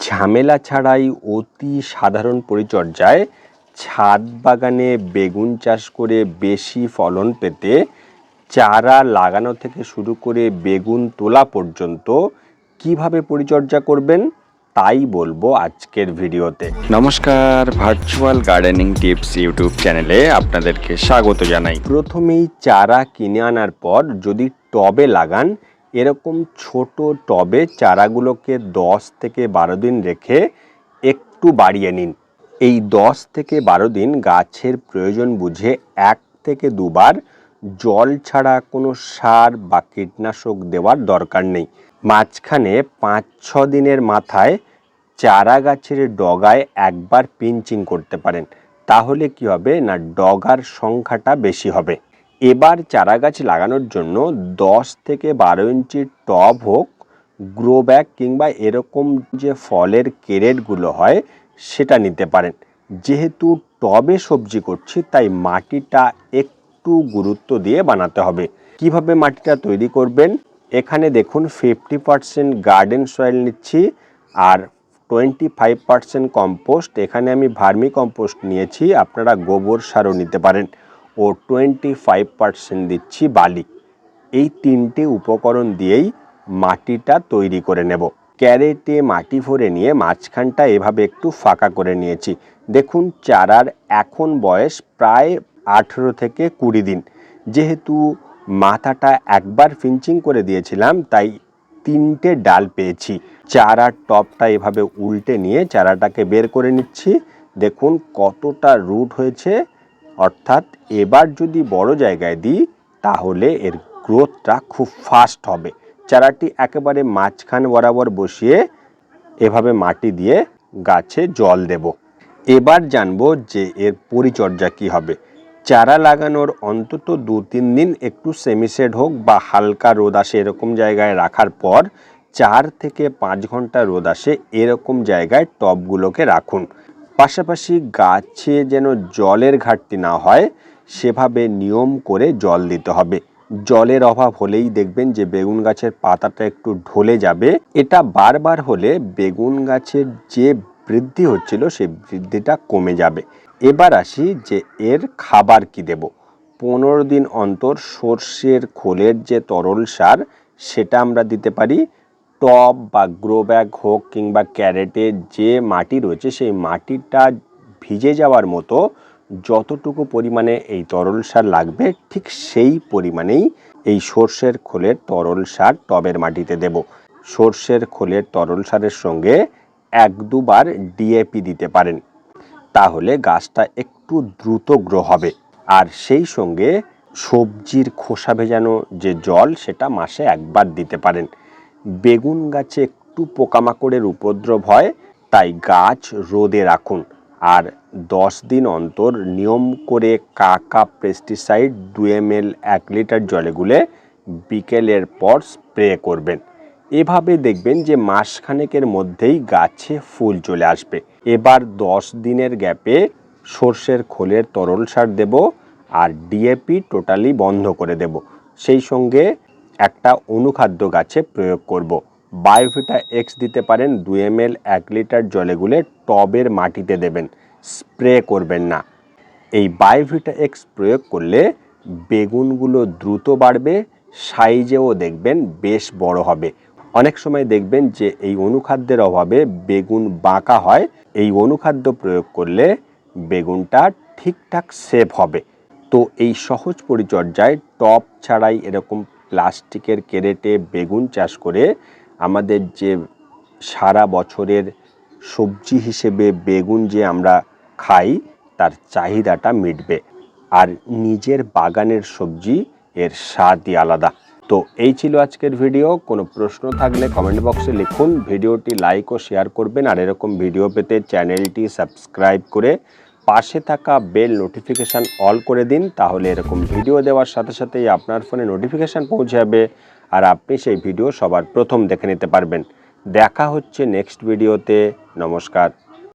ঝামেলা ছাড়াই অতি সাধারণ পরিচর্যায় ছাদ বাগানে বেগুন চাষ করে বেশি ফলন পেতে চারা লাগানো থেকে শুরু করে বেগুন তোলা পর্যন্ত কীভাবে পরিচর্যা করবেন তাই বলব আজকের ভিডিওতে। নমস্কার ভার্চুয়াল গার্ডেনিং টিপস ইউটিউব চ্যানেলে আপনাদেরকে স্বাগত জানাই। প্রথমেই চারা কিনে আনার পর যদি টবে লাগান এরকম ছোট টবে চারাগুলোকে দশ থেকে বারো দিন রেখে একটু বাড়িয়ে নিন। এই দশ থেকে বারো দিন গাছের প্রয়োজন বুঝে এক থেকে দুবার জল ছাড়া কোনো সার বা কীটনাশক দেওয়ার দরকার নেই। মাঝখানে পাঁচ ছ দিনের মাথায় চারা গাছের ডগায় একবার পিঞ্চিং করতে পারেন। তাহলে কি হবে না, ডগার সংখ্যাটা বেশি হবে। এবার চারা গাছ লাগানোর জন্য দশ থেকে বারো ইঞ্চির টব হোক গ্রো ব্যাগ কিংবা এরকম যে ফলের কেরেটগুলো হয় সেটা নিতে পারেন। যেহেতু টবে সবজি করছি, তাই মাটিটা একটু গুরুত্ব দিয়ে বানাতে হবে। কীভাবে মাটিটা তৈরি করবেন? এখানে দেখুন ফিফটি পার্সেন্ট গার্ডেন সয়েল নিচ্ছি আর টোয়েন্টি ফাইভ পার্সেন্ট কম্পোস্ট এখানে আমি ভার্মি কম্পোস্ট নিয়েছি, আপনারা গোবর সারও নিতে পারেন। ও টোয়েন্টি ফাইভ পার্সেন্ট দিচ্ছি বালি। এই তিনটে উপকরণ দিয়েই মাটিটা তৈরি করে নেব। ক্যারেটে মাটি ভরে নিয়ে মাঝখানটা এভাবে একটু ফাঁকা করে নিয়েছি। দেখুন, চারার এখন বয়স প্রায় আঠেরো থেকে কুড়ি দিন। যেহেতু মাথাটা একবার ফিঞ্চিং করে দিয়েছিলাম, তাই তিনটে ডাল পেয়েছি। চারার টপটা এভাবে উল্টে নিয়ে চারাটাকে বের করে নিচ্ছি। দেখুন, কতটা রুট হয়েছে। অর্থাৎ এবার যদি বড় জায়গায় দিই, তাহলে এর গ্রোথটা খুব ফাস্ট হবে। চারাটি একেবারে মাঝখান বরাবর বসিয়ে এভাবে মাটি দিয়ে গাছে জল দেব। এবার জানব যে এর পরিচর্যা কি হবে। চারা লাগানোর অন্তত দু তিন দিন একটু সেমিসেড হোক বা হালকা রোদ আসে এরকম জায়গায় রাখার পর, চার থেকে পাঁচ ঘণ্টা রোদ আসে এরকম জায়গায় টবগুলোকে রাখুন। পাশাপাশি গাছে যেন জলের ঘাটতি না হয়, সেভাবে নিয়ম করে জল দিতে হবে। জলের অভাব হলেই দেখবেন যে বেগুন গাছের পাতাটা একটু ঢলে যাবে। এটা বারবার হলে বেগুন গাছের যে বৃদ্ধি হচ্ছিল, সেই বৃদ্ধিটা কমে যাবে। এবার আসি যে এর খাবার কি দেব। পনেরো দিন অন্তর সর্ষের খোলের যে তরল সার, সেটা আমরা দিতে পারি। টব বা গ্রো ব্যাগ হোক কিংবা ক্যারেটের যে মাটি রয়েছে, সেই মাটিটা ভিজে যাওয়ার মতো যতটুকু পরিমাণে এই তরল সার লাগবে, ঠিক সেই পরিমাণেই এই সর্ষের খোলের তরল সার টবের মাটিতে দেব। সর্ষের খোলের তরল সারের সঙ্গে এক দুবার ডিএপি দিতে পারেন। তাহলে গাছটা একটু দ্রুত গ্রো হবে। আর সেই সঙ্গে সবজির খোসা ভেজানো যে জল, সেটা মাসে একবার দিতে পারেন। বেগুন গাছে একটু পোকামাকড়ের উপদ্রব হয়, তাই গাছ রোদে রাখুন। আর দশ দিন অন্তর নিয়ম করে কাকা পেস্টিসাইড দু এম এল এক লিটার জলে গুলে বিকেলের পর স্প্রে করবেন। এভাবে দেখবেন যে মাসখানেকের মধ্যেই গাছে ফুল চলে আসবে। এবার দশ দিনের গ্যাপে সর্ষের খোলের তরল সার দেব আর ডিএপি টোটালি বন্ধ করে দেব। সেই সঙ্গে একটা অনুখাদ্য গাছে প্রয়োগ করব। বায়োভিটা এক্স দিতে পারেন দু এম এল এক লিটার জলে গুলে টবের মাটিতে দেবেন। স্প্রে করবেন না। এই বায়োভিটা এক্স প্রয়োগ করলে বেগুনগুলো দ্রুত বাড়বে, সাইজেও দেখবেন বেশ বড় হবে। অনেক সময় দেখবেন যে এই অনুখাদ্যের অভাবে বেগুন বাঁকা হয়। এই অনুখাদ্য প্রয়োগ করলে বেগুনটা ঠিকঠাক সেভ হবে। তো এই সহজ পরিচর্যায় টপ ছাড়াই এরকম প্লাস্টিকের কেরেটে বেগুন চাষ করে আমাদের যে সারা বছরের সবজি হিসেবে বেগুন যে আমরা খাই, তার চাহিদাটা মিটবে। আর নিজের বাগানের সবজি এর স্বাদই আলাদা। তো এই ছিল আজকের ভিডিও। কোনো প্রশ্ন থাকলে কমেন্ট বক্সে লিখুন। ভিডিওটি লাইক ও শেয়ার করবেন। আর এরকম ভিডিও পেতে চ্যানেলটি সাবস্ক্রাইব করে পাশে থাকা বেল নোটিফিকেশান অল করে দিন, তাহলে এরকম ভিডিও দেওয়ার সাথে সাথেই আপনার ফোনে নোটিফিকেশান পৌঁছে যাবে আর আপনি সেই ভিডিও সবার প্রথম দেখে নিতে পারবেন। দেখা হচ্ছে নেক্সট ভিডিওতে। নমস্কার।